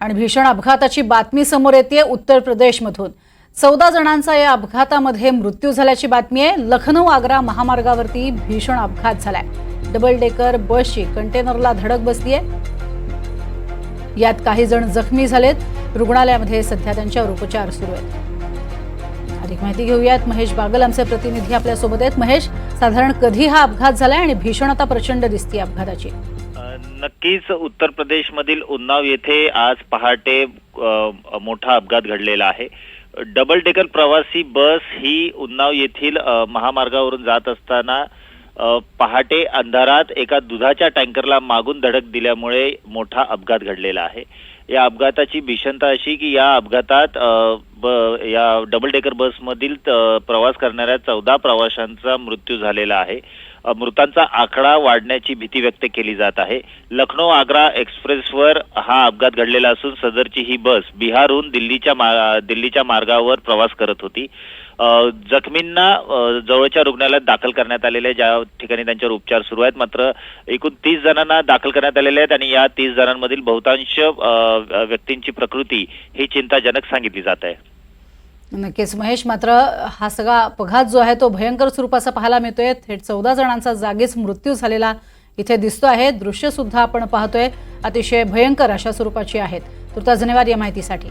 आणि भीषण अपघाताची बातमी समोर येते उत्तर प्रदेशमधून. चौदा जणांचा या अपघातामध्ये मृत्यू झाल्याची बातमी आहे. लखनौ आग्रा महामार्गावरती भीषण अपघात झालाय. डबल डेकर बसची कंटेनरला धडक बसली आहे यात काही जण जखमी झालेत. रुग्णालयामध्ये सध्या त्यांच्यावर उपचार सुरू आहेत. अधिक माहिती घेऊयात. महेश बागल आमचे प्रतिनिधी आपल्यासोबत आहेत. महेश साधारण कधी हा अपघात झालाय आणि भीषणता प्रचंड दिसते अपघाताची? नक्कीच उत्तर प्रदेशमधील उन्नाव येथे आज पहाटे मोठा अपघात घडलेला आहे. डबल डेकर प्रवासी बस ही उन्नाव येथील महामार्गावरून जात असताना पहाटे अंधारात एका दुधाच्या टँकरला मागून धडक दिल्यामुळे मोठा अपघात घडलेला आहे. या अपघाताची भीषणता अशी की या अपघातात या डबल डेकर बसमधील प्रवास करणाऱ्या चौदा प्रवाशांचा मृत्यू झालेला आहे. मृतांचा आकडा वाढण्याची भीती व्यक्त केली जात आहे. लखनौ आग्रा एक्सप्रेसवर हा अपघात घडलेला असून सदरची ही बस बिहारहून दिल्लीच्या मा- दिल्लीच्या मार्गावर प्रवास करत होती. जखमींना जवळच्या रुग्णालयात दाखल करण्यात आलेले ज्या ठिकाणी त्यांच्यावर उपचार सुरू आहेत मात्र एकूण तीस जणांना दाखल करण्यात आलेले आहेत आणि या तीस जणांमधील बहुतांश व्यक्तींची प्रकृती ही चिंताजनक सांगितली जात आहे. नक्कीच. महेश मात्र हा सगळा अपघात जो आहे तो भयंकर स्वरूपाचा पाहायला मिळतोय. थेट चौदा जणांचा जागीच मृत्यू झालेला इथे दिसतो आहे. दृश्य सुद्धा आपण पाहतोय. अतिशय भयंकर अशा स्वरूपाची आहेत. तुर्तास धन्यवाद या माहितीसाठी.